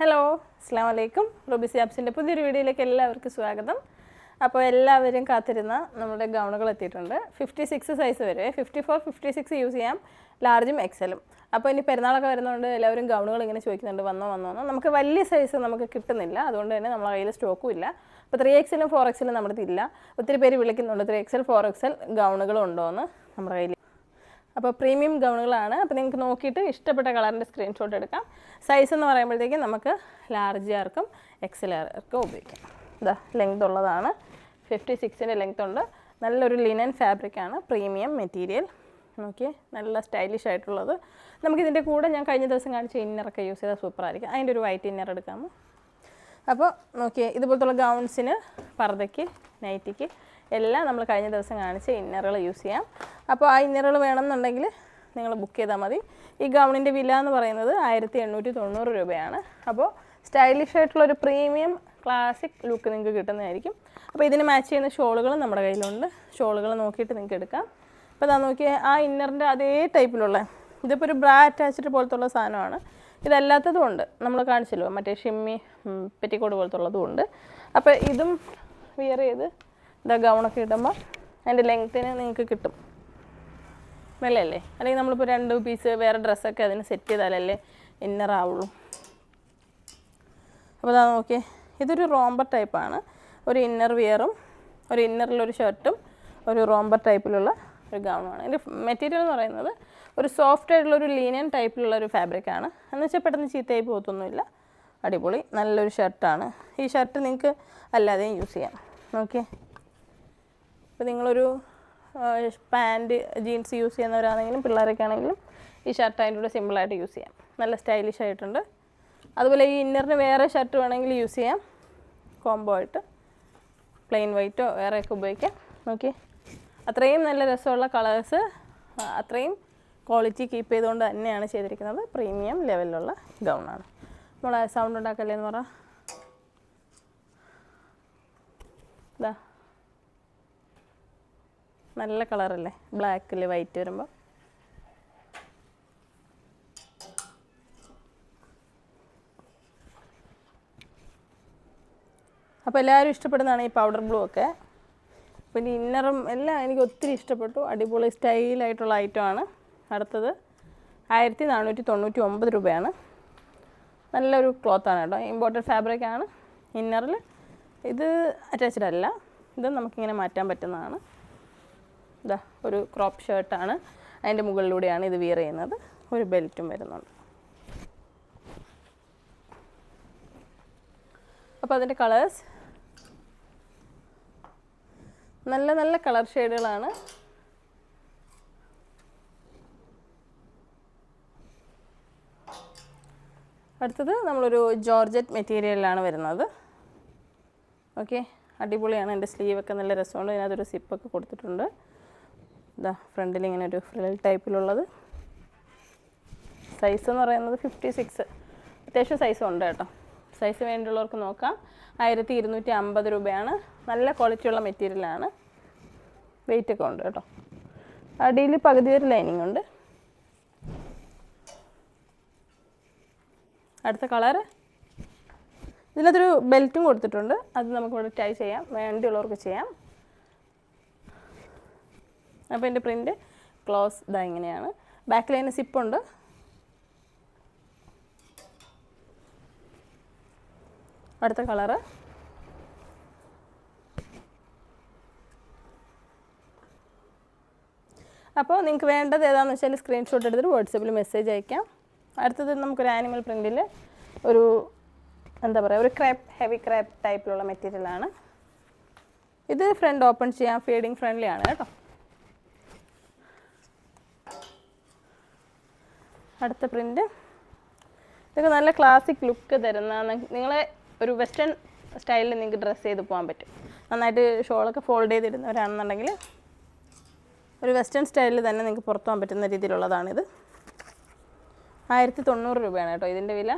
Hello അസ്സാം വലൈക്കും റുബിസി ആപ്സിന്റെ പുതിയൊരു വീഡിയോയിലേക്ക് എല്ലാവർക്കും സ്വാഗതം. അപ്പോൾ എല്ലാവരും കാത്തിരുന്ന നമ്മുടെ ഗൗണുകൾ എത്തിയിട്ടുണ്ട്. ഫിഫ്റ്റി സിക്സ് സൈസ് വരെ fifty four fifty six use ചെയ്യാം. ലാർജും എക്സലും അപ്പോൾ ഇനി പെരുന്നാളൊക്കെ വരുന്നതുകൊണ്ട് എല്ലാവരും ഗൗണുകൾ ഇങ്ങനെ ചോദിക്കുന്നുണ്ട് വന്നോ വന്നോ നമുക്ക് വലിയ സൈസ് നമുക്ക് കിട്ടുന്നില്ല. അതുകൊണ്ട് തന്നെ നമ്മളെ കയ്യിൽ സ്റ്റോക്കും ഇല്ല. അപ്പോൾ ത്രീ എക്സലും ഫോർ എക്സലും നമ്മുടെ ഇല്ല. ഒത്തിരി പേര് വിളിക്കുന്നുണ്ട് ത്രീ എക്സൽ ഫോർ എക്സൽ ഗൗണുകൾ ഉണ്ടോ എന്ന് നമ്മുടെ കയ്യിൽ അപ്പോൾ പ്രീമിയം ഗൗണുകളാണ്. അപ്പോൾ നിങ്ങൾക്ക് നോക്കിയിട്ട് ഇഷ്ടപ്പെട്ട കളറിന്റെ സ്ക്രീൻഷോട്ട് എടുക്കാം. സൈസ് എന്ന് പറയുമ്പോഴത്തേക്കും നമുക്ക് ലാർജ് ആർക്കും എക്സൽ ആർക്കും ഉപയോഗിക്കാം. ഇതാ ലെങ്ത് ഉള്ളതാണ്. ഫിഫ്റ്റി സിക്സിന്റെ ലെങ്ത് ഉണ്ട്. നല്ലൊരു ലിനൻ ഫാബ്രിക്കാണ് പ്രീമിയം മെറ്റീരിയൽ നോക്കിയേ നല്ല സ്റ്റൈലിഷ് ആയിട്ടുള്ളത്. നമുക്കിതിന്റെ കൂടെ ഞാൻ കഴിഞ്ഞ ദിവസം കാണിച്ച ഇന്നറൊക്കെ യൂസ് ചെയ്താൽ സൂപ്പറായിരിക്കും അതിന്റെ ഒരു വൈറ്റ് ഇന്നർ എടുക്കാമോ അപ്പോൾ നോക്കിയേ ഇതുപോലത്തുള്ള ഗൗൺസിന് പർദ്ദയ്ക്ക് നൈറ്റിക്ക് എല്ലാം നമ്മൾ കഴിഞ്ഞ ദിവസം കാണിച്ച ഇന്നറുകൾ യൂസ് ചെയ്യാം. അപ്പോൾ ആ ഇന്നറുകൾ വേണമെന്നുണ്ടെങ്കിൽ നിങ്ങൾ ബുക്ക് ചെയ്താൽ മതി. ഈ ഗൗണിന്റെ വില എന്ന് പറയുന്നത് ആയിരത്തി എണ്ണൂറ്റി തൊണ്ണൂറ് രൂപയാണ്. അപ്പോൾ സ്റ്റൈലിഷ് ആയിട്ടുള്ള ഒരു പ്രീമിയം ക്ലാസിക് ലുക്ക് നിങ്ങൾക്ക് കിട്ടുന്നതായിരിക്കും. അപ്പോൾ ഇതിന് മാച്ച് ചെയ്യുന്ന ഷോളുകൾ നമ്മുടെ കയ്യിലുണ്ട്. ഷോളുകൾ നോക്കിയിട്ട് നിങ്ങൾക്ക് എടുക്കാം. അപ്പോൾ ഇതാ നോക്കിയാൽ ആ ഇന്നറിന്റെ അതേ ടൈപ്പിലുള്ള ഇതിപ്പോൾ ഒരു ബ്രാ അറ്റാച്ച്ഡ് പോലത്തുള്ള സാധനമാണ്. ഇതല്ലാത്തതും ഉണ്ട്. നമ്മൾ കാണിച്ചല്ലോ മറ്റേ ഷിമ്മി പെറ്റിക്കോട് പോലത്തുള്ളതും ഉണ്ട്. അപ്പോൾ ഇതും വിയർ ചെയ്ത് ഇതാ ഗൗണൊക്കെ ഇടുമ്പോൾ അതിന്റെ ലെങ്ത്തിന് നിങ്ങൾക്ക് കിട്ടും. വിലയല്ലേ അല്ലെങ്കിൽ നമ്മളിപ്പോൾ രണ്ട് പീസ് വേറെ ഡ്രസ്സൊക്കെ അതിന് സെറ്റ് ചെയ്താലല്ലേ ഇന്നർ ആവുള്ളൂ. അപ്പോൾ അതാ നോക്കിയേ ഇതൊരു റോംബർ ടൈപ്പാണ് ഒരു ഇന്നർ വിയറും ഒരു ഇന്നറിലൊരു ഷർട്ടും ഒരു റോംബർ ടൈപ്പിലുള്ള ഒരു ഗൗണുമാണ് ഇതിന്റെ മെറ്റീരിയൽ എന്ന് പറയുന്നത് ഒരു സോഫ്റ്റ് ആയിട്ടുള്ള ഒരു ലീനിയൻ ടൈപ്പിലുള്ള ഒരു ഫാബ്രിക്കാണ് എന്ന് വെച്ചാൽ പെട്ടെന്ന് ചീത്തയായി പോകത്തൊന്നുമില്ല. അടിപൊളി നല്ലൊരു ഷർട്ടാണ് ഈ ഷർട്ട് നിങ്ങൾക്ക് അല്ലാതെയും യൂസ് ചെയ്യാം. ഓക്കെ ഇപ്പോൾ നിങ്ങളൊരു പാന്റ് ജീൻസ് യൂസ് ചെയ്യുന്നവരാണെങ്കിലും പിള്ളേരൊക്കെ ആണെങ്കിലും ഈ ഷർട്ട് അതിന്റെ കൂടെ സിമ്പിളായിട്ട് യൂസ് ചെയ്യാം. നല്ല സ്റ്റൈലിഷ് ആയിട്ടുണ്ട്. അതുപോലെ ഈ ഇന്നറിന് വേറെ ഷർട്ട് വേണമെങ്കിൽ യൂസ് ചെയ്യാം. കോംബോ ആയിട്ട്. പ്ലെയിൻ വൈറ്റോ വേറെയൊക്കെ ഉപയോഗിക്കാം. നോക്കി അത്രയും നല്ല രസമുള്ള കളേഴ്സ് അത്രയും ക്വാളിറ്റി കീപ്പ് ചെയ്തുകൊണ്ട് തന്നെയാണ് ചെയ്തിരിക്കുന്നത്. പ്രീമിയം ലെവലിലുള്ള ഗൗണാണ്. നമ്മൾ സൗണ്ട് ഉണ്ടാക്കല്ലേ എന്ന് പറ. ഇതാ നല്ല കളറല്ലേ? ബ്ലാക്കിൽ വൈറ്റ് വരുമ്പോൾ അപ്പോൾ എല്ലാവരും ഇഷ്ടപ്പെടുന്നതാണ് ഈ പൗഡർ ബ്ലൂ ഒക്കെ. പിന്നെ ഇന്നറും എല്ലാം എനിക്ക് ഒത്തിരി ഇഷ്ടപ്പെട്ടു. അടിപൊളി സ്റ്റൈലായിട്ടുള്ള ഐറ്റമാണ് അടുത്തത് ആയിരത്തി നാനൂറ്റി തൊണ്ണൂറ്റി ഒമ്പത് രൂപയാണ്. നല്ലൊരു ക്ലോത്താണ് കേട്ടോ. ഇമ്പോർട്ടഡ് ഫാബ്രിക് ആണ്. ഇന്നറിൽ ഇത് അറ്റാച്ച്ഡ് അല്ല. ഇത് നമുക്കിങ്ങനെ മാറ്റാൻ പറ്റുന്നതാണ്. ഇതാ ഒരു ക്രോപ്പ് ഷർട്ടാണ് അതിന്റെ മുകളിലൂടെയാണ് ഇത് വിയർ ചെയ്യുന്നത്. ഒരു ബെൽറ്റും വരുന്നുണ്ട്. അപ്പോൾ അതിന്റെ കളേഴ്സ് നല്ല നല്ല കളർ ഷെയ്ഡുകളാണ് അടുത്തത് നമ്മളൊരു ജോർജറ്റ് മെറ്റീരിയലിലാണ് വരുന്നത്. ഓക്കെ അടിപൊളിയാണ്. എന്റെ സ്ലീവൊക്കെ നല്ല രസമുണ്ട്. ഇതിനകത്തൊരു സിപ്പൊക്കെ കൊടുത്തിട്ടുണ്ട്. ഇതാ ഫ്രണ്ടിൽ ഇങ്ങനെ ഒരു ഫ്രിൽ ടൈപ്പിലുള്ളത് സൈസ് എന്ന് പറയുന്നത് ഫിഫ്റ്റി സിക്സ് അത്യാവശ്യം സൈസ് ഉണ്ട് കേട്ടോ. സൈസ് വേണ്ടിയുള്ളവർക്ക് നോക്കാം. ആയിരത്തി ഇരുന്നൂറ്റി അമ്പത് രൂപയാണ് നല്ല ക്വാളിറ്റിയുള്ള മെറ്റീരിയലാണ് വെയിറ്റ് ഒക്കെ ഉണ്ട് കേട്ടോ. അടിയിൽ പകുതി ഒരു ലൈനിങ് ഉണ്ട്. അടുത്ത കളറ് ഇതിനകത്തൊരു ബെൽറ്റും കൊടുത്തിട്ടുണ്ട്. അത് നമുക്കിവിടെ ടൈ ചെയ്യാം. വേണ്ടിയുള്ളവർക്ക് ചെയ്യാം. അപ്പോൾ എന്റെ പ്രിന്റ് ക്ലോസ് ഇതാ ഇങ്ങനെയാണ്. ബാക്കിൽ അതിന് സിപ്പുണ്ട് അടുത്ത കളറ്. അപ്പോൾ നിങ്ങൾക്ക് വേണ്ടത് ഏതാണെന്ന് വെച്ചാൽ സ്ക്രീൻഷോട്ട് എടുത്തിട്ട് വാട്സപ്പിൽ മെസ്സേജ് അയക്കാം. അടുത്തത് നമുക്കൊരു ആനിമൽ പ്രിന്റിൽ ഒരു എന്താ പറയുക ഒരു ക്രാപ്പ് ഹെവി ക്രാപ്പ് ടൈപ്പിലുള്ള മെറ്റീരിയലാണ് ഇത് ഫ്രണ്ട് ഓപ്പൺ ചെയ്യാം ഫീഡിങ് ഫ്രണ്ട്ലി ആണ് കേട്ടോ. അടുത്ത പ്രിന്റ്. ഇതൊക്കെ നല്ല ക്ലാസിക് ലുക്ക് തരുന്ന നിങ്ങളെ ഒരു വെസ്റ്റേൺ സ്റ്റൈലിൽ നിങ്ങൾക്ക് ഡ്രസ്സ് ചെയ്ത് പോകാൻ പറ്റും. നന്നായിട്ട് ഷോളൊക്കെ ഫോൾഡ് ചെയ്തിരുന്നവരാണെന്നുണ്ടെങ്കിൽ ഒരു വെസ്റ്റേൺ സ്റ്റൈലിൽ തന്നെ നിങ്ങൾക്ക് പുറത്തു പോകാൻ പറ്റുന്ന രീതിയിലുള്ളതാണിത്. ആയിരത്തി തൊണ്ണൂറ് രൂപയാണ് കേട്ടോ ഇതിന്റെ വില.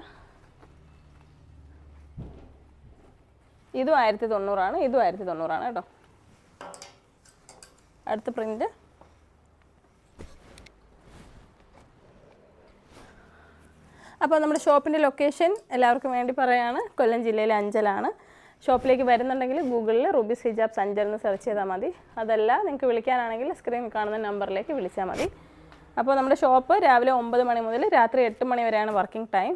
ഇതും ആയിരത്തി തൊണ്ണൂറാണ് ഇതും ആയിരത്തി തൊണ്ണൂറാണ് കേട്ടോ. അടുത്ത പ്രിന്റ് അപ്പോൾ നമ്മുടെ ഷോപ്പിന്റെ ലൊക്കേഷൻ എല്ലാവർക്കും വേണ്ടി പറയാണ്. കൊല്ലം ജില്ലയിലെ അഞ്ചലാണ്. ഷോപ്പിലേക്ക് വരുന്നുണ്ടെങ്കിൽ ഗൂഗിളിൽ റുബീസ് ഹിജാബ് അഞ്ചൽ എന്ന് സെർച്ച് ചെയ്താൽ മതി. അതല്ല നിങ്ങൾക്ക് വിളിക്കാനാണെങ്കിൽ സ്ക്രീനിൽ കാണുന്ന നമ്പറിലേക്ക് വിളിച്ചാൽ മതി. അപ്പോൾ നമ്മുടെ ഷോപ്പ് രാവിലെ ഒമ്പത് മണി മുതൽ രാത്രി എട്ട് മണി വരെയാണ് വർക്കിംഗ് ടൈം.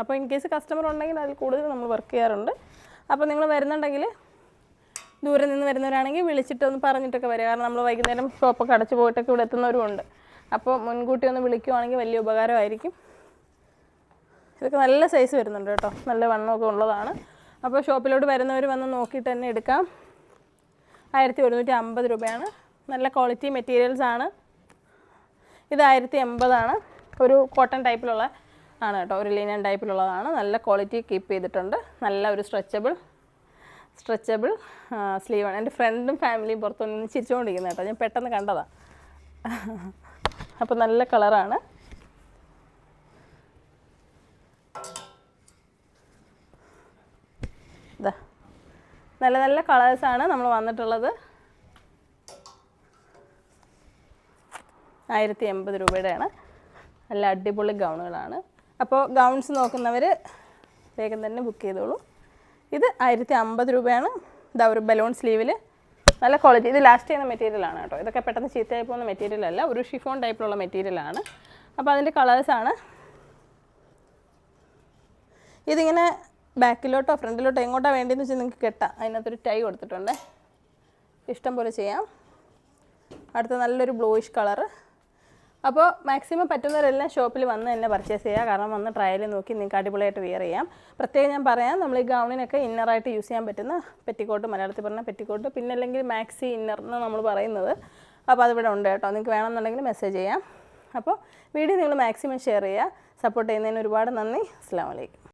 അപ്പോൾ ഇൻ കേസ് കസ്റ്റമർ ഉണ്ടെങ്കിൽ അതിൽ കൂടുതൽ നമ്മൾ വർക്ക് ചെയ്യാറുണ്ട്. അപ്പോൾ നിങ്ങൾ വരുന്നുണ്ടെങ്കിൽ ദൂരെ നിന്ന് വരുന്നവരാണെങ്കിൽ വിളിച്ചിട്ട് ഒന്ന് പറഞ്ഞിട്ടൊക്കെ വരിക. കാരണം നമ്മൾ വൈകുന്നേരം ഷോപ്പൊക്കെ അടച്ചു പോയിട്ടൊക്കെ ഇവിടെ എത്തുന്നവരുമുണ്ട് അപ്പോൾ മുൻകൂട്ടി ഒന്ന് വിളിക്കുവാണെങ്കിൽ വലിയ ഉപകാരമായിരിക്കും. ഇതൊക്കെ നല്ല സൈസ് വരുന്നുണ്ട് കേട്ടോ. നല്ല വണ്ണമൊക്കെ ഉള്ളതാണ്. അപ്പോൾ ഷോപ്പിലോട്ട് വരുന്നവർ വന്ന് നോക്കിയിട്ട് തന്നെ എടുക്കാം. ആയിരത്തി ഒരുന്നൂറ്റി അമ്പത് രൂപയാണ്. നല്ല ക്വാളിറ്റി മെറ്റീരിയൽസ് ആണ്. ഇത് ആയിരത്തി എൺപതാണ് ഒരു കോട്ടൺ ടൈപ്പിലുള്ള ആണ് കേട്ടോ. ഒരു ലിനൻ ടൈപ്പിലുള്ളതാണ് നല്ല ക്വാളിറ്റി കീപ്പ് ചെയ്തിട്ടുണ്ട്. നല്ല ഒരു സ്ട്രെച്ചബിൾ സ്ട്രെച്ചബിൾ സ്ലീവാണ് എന്റെ ഫ്രണ്ടും ഫാമിലിയും പുറത്തുനിന്ന് ചിരിച്ചുകൊണ്ടിരിക്കുന്നത് കേട്ടോ. ഞാൻ പെട്ടെന്ന് കണ്ടതാണ് അപ്പോൾ നല്ല കളറാണ് ഇതാ നല്ല നല്ല കളേഴ്സാണ് നമ്മൾ വന്നിട്ടുള്ളത്. ആയിരത്തി എൺപത് രൂപയുടെയാണ്. നല്ല അടിപൊളി ഗൗണുകളാണ്. അപ്പോൾ ഗൗൺസ് നോക്കുന്നവർ വേഗം തന്നെ ബുക്ക് ചെയ്തോളൂ. ഇത് ആയിരത്തി അമ്പത് രൂപയാണ്. ഇതാ ഒരു ബലൂൺ സ്ലീവിൽ നല്ല ക്വാളിറ്റി ഇത് ലാസ്റ്റ് ചെയ്യുന്ന മെറ്റീരിയലാണ് കേട്ടോ. ഇതൊക്കെ പെട്ടെന്ന് ചീത്തയായി പോകുന്ന മെറ്റീരിയൽ അല്ല. ഒരു ഷിഫോൺ ടൈപ്പിലുള്ള മെറ്റീരിയലാണ് അപ്പോൾ അതിന്റെ കളേഴ്സാണ് ഇതിങ്ങനെ ബാക്കിലോട്ടോ ഫ്രണ്ടിലോട്ടോ എങ്ങോട്ടാണ് വേണ്ടതെന്ന് വെച്ചാൽ നിങ്ങൾക്ക് കെട്ടാം. അതിനകത്തൊരു ടൈ കൊടുത്തിട്ടുണ്ട്. ഇഷ്ടം പോലെ ചെയ്യാം. അടുത്ത നല്ലൊരു ബ്ലൂയിഷ് കളറ് അപ്പോൾ മാക്സിമം പറ്റുന്നവരെല്ലാം ഷോപ്പിൽ വന്ന് തന്നെ പർച്ചേസ് ചെയ്യുക കാരണം വന്ന് ട്രയൽ നോക്കി നിങ്ങൾക്ക് അടിപൊളിയായിട്ട് വെയർ ചെയ്യാം. പ്രത്യേകം ഞാൻ പറയാം നമ്മൾ ഈ ഗൗണിനൊക്കെ ഇന്നറായിട്ട് യൂസ് ചെയ്യാൻ പറ്റുന്ന പെറ്റിക്കോട്ട് മലയാളത്തിൽ പറഞ്ഞ പെറ്റിക്കോട്ട് പിന്നെ അല്ലെങ്കിൽ മാക്സി ഇന്നർ എന്ന് നമ്മൾ പറയുന്നത്. അപ്പോൾ അതിവിടെ ഉണ്ട് കേട്ടോ. നിങ്ങൾക്ക് വേണമെന്നുണ്ടെങ്കിൽ മെസ്സേജ് ചെയ്യാം. അപ്പോൾ വീഡിയോ നിങ്ങൾ മാക്സിമം ഷെയർ ചെയ്യുക. സപ്പോർട്ട് ചെയ്യുന്നതിന് ഒരുപാട് നന്ദി. അസ്സാം വലൈക്കും